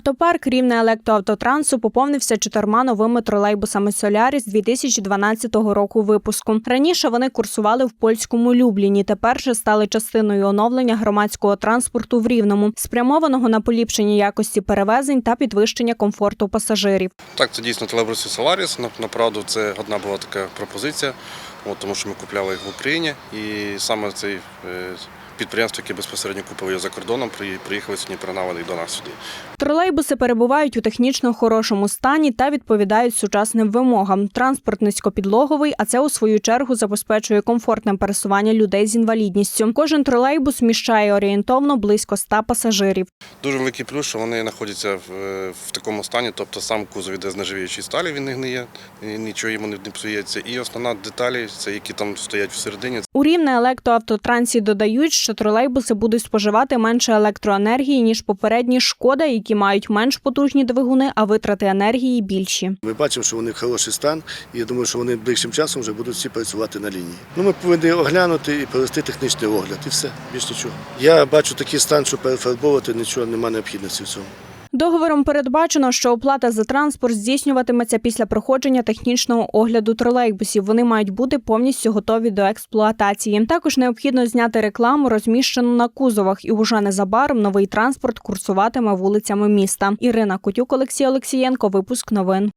Автопарк Рівне електроавтотрансу поповнився чотирма новими тролейбусами Соляріс 2012 року випуску. Раніше вони курсували в польському Любліні. Тепер же стали частиною оновлення громадського транспорту в Рівному, спрямованого на поліпшення якості перевезень та підвищення комфорту пасажирів. Так, це дійсно Solaris. На- Направду, це одна була така пропозиція, тому що ми купляли їх в Україні. І саме цей підприємство, яке безпосередньо купило його за кордоном, при- приїхали сьогодні, пригнали до нас сюди. Тролейбуси перебувають у технічно хорошому стані та відповідають сучасним вимогам. Транспорт низькопідлоговий, а це у свою чергу забезпечує комфортне пересування людей з інвалідністю. Кожен тролейбус вміщає орієнтовно близько 100 пасажирів. Дуже великий плюс, що вони знаходяться в, е, в такому стані, тобто сам кузов іде з нержавіючої сталі, він не гниє, нічого йому не не псується. І основна деталі, це які там стоять всередині, У рівне електроавтотрансі додають, що тролейбуси будуть споживати менше електроенергії ніж попередні шкода, які мають менш потужні двигуни, а витрати енергії більші. Ми бачимо, що вони в хороший стан, і я думаю, що вони ближчим часом вже будуть всі працювати на лінії. Ну, ми повинні оглянути і провести технічний огляд, і все, більш нічого. Я бачу такий стан, що перефарбовувати нічого немає необхідності в цьому. Договором передбачено, що оплата за транспорт здійснюватиметься після проходження технічного огляду тролейбусів. Вони мають бути повністю готові до експлуатації. Також необхідно зняти рекламу, розміщену на кузовах, і уже незабаром новий транспорт курсуватиме вулицями міста. Ірина Котюк, Олексій Олексієнко. Випуск новин.